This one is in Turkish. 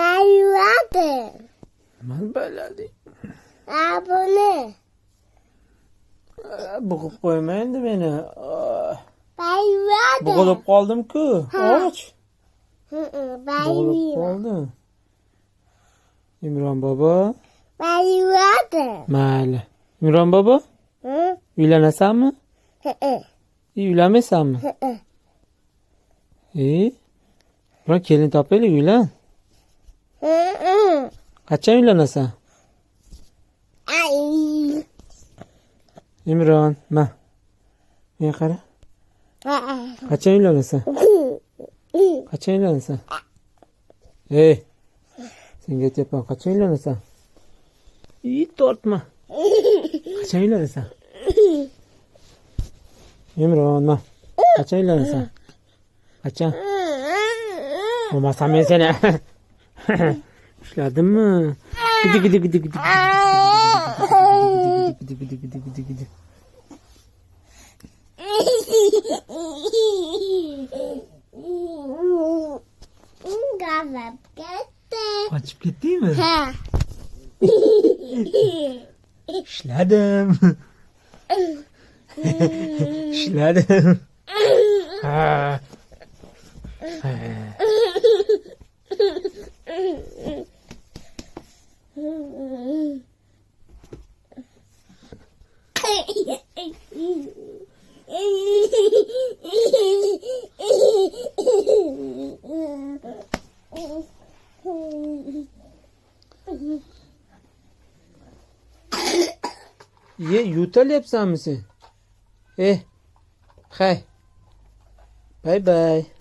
Ben yuvardım. Ben böyle değil. Abone. Ee, Boğup koymayın da beni. Ah. Ben yuvardım. Boğulup kaldım ki. Aç. Ben Boğulup kaldım. İmran baba. Ben yuvardım. Mali. İmran baba. Hı? Üylenesen mi? Hı hı. Üylenmesen mi? Hı hı. İyi. Bırak kelin tapeli üylen. Kaça evlenirsen? Ay. İmran, ma. Niye kara? Kaça evlenirsen? Kaça evlenirsen? Hey. Sen git yapalım. Kaça evlenirsen? İyi tort tortma. Kaça evlenirsen? İmran, ma. Kaça evlenirsen? Kaça? Olmazsa ben seni. Kuşladın mı? Gidi gidi gidi gidi. Gidi gidi gidi gidi gidi. Kaçıp gitti. Kaçıp gitti mi? He. Şladım. Şladım. ha. Ye yutal yapsan mısın? Eh. Hey. Bye bye.